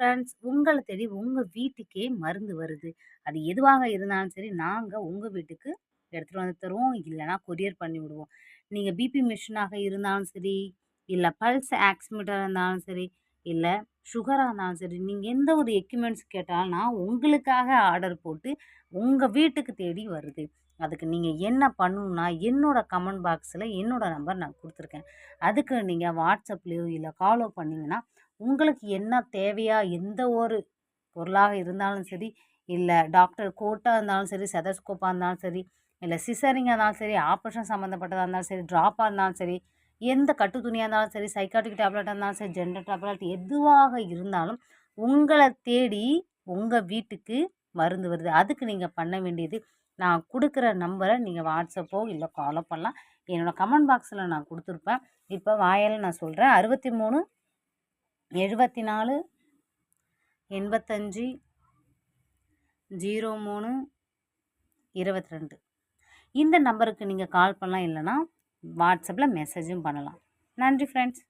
Friends உங்களை தேடி உங்கள் வீட்டுக்கே மருந்து வருது. அது எதுவாக இருந்தாலும் சரி நாங்கள் உங்கள் வீட்டுக்கு எடுத்துகிட்டு வந்து தருவோம். இல்லைனா கொரியர் பண்ணி விடுவோம். நீங்கள் பிபி மிஷினாக இருந்தாலும் சரி இல்லை பல்ஸ் ஆக்சிமீட்டராக இருந்தாலும் சரி இல்லை சுகராக இருந்தாலும் சரி நீங்கள் எந்த ஒரு எக்யூப்மெண்ட்ஸ் கேட்டாலும் நான் உங்களுக்காக ஆர்டர் போட்டு உங்கள் வீட்டுக்கு தேடி வருது. அதுக்கு நீங்கள் என்ன பண்ணணுன்னா என்னோடய கமெண்ட் பாக்ஸில் என்னோடய நம்பர் நான் கொடுத்துருக்கேன். அதுக்கு நீங்கள் வாட்ஸ்அப்லேயோ இல்லை காலோ பண்ணிங்கன்னா உங்களுக்கு என்ன தேவையாக எந்த ஒரு பொருளாக இருந்தாலும் சரி இல்லை டாக்டர் கோட்டாக இருந்தாலும் சரி செதஸ்கோப்பாக இருந்தாலும் சரி இல்லை சிசரிங்காக இருந்தாலும் சரி ஆப்ரேஷன் சம்மந்தப்பட்டதாக இருந்தாலும் சரி ட்ராப்பாக இருந்தாலும் சரி எந்த கட்டு துணியாக இருந்தாலும் சரி சைக்காட்டிக் டேப்லெட்டாக இருந்தாலும் சரி ஜென்ரல் டேப்லெட் எதுவாக இருந்தாலும் உங்களை தேடி உங்கள் வீட்டுக்கு மருந்து வருது. அதுக்கு நீங்கள் பண்ண வேண்டியது நான் கொடுக்குற நம்பரை நீங்கள் வாட்ஸ்அப்போ இல்லை காலோ பண்ணலாம். என்னோடய கமெண்ட் பாக்ஸில் நான் கொடுத்துருப்பேன். இப்போ வாயால் நான் சொல்கிறேன் அறுபத்தி மூணு எழுபத்தி நாலு எண்பத்தஞ்சு ஜீரோ மூணு இருபத்தி ரெண்டு இந்த நம்பருக்கு நீங்கள் கால் பண்ணலாம். இல்லைன்னா வாட்ஸ்அப்பில் மெசேஜும் பண்ணலாம். நன்றி ஃப்ரெண்ட்ஸ்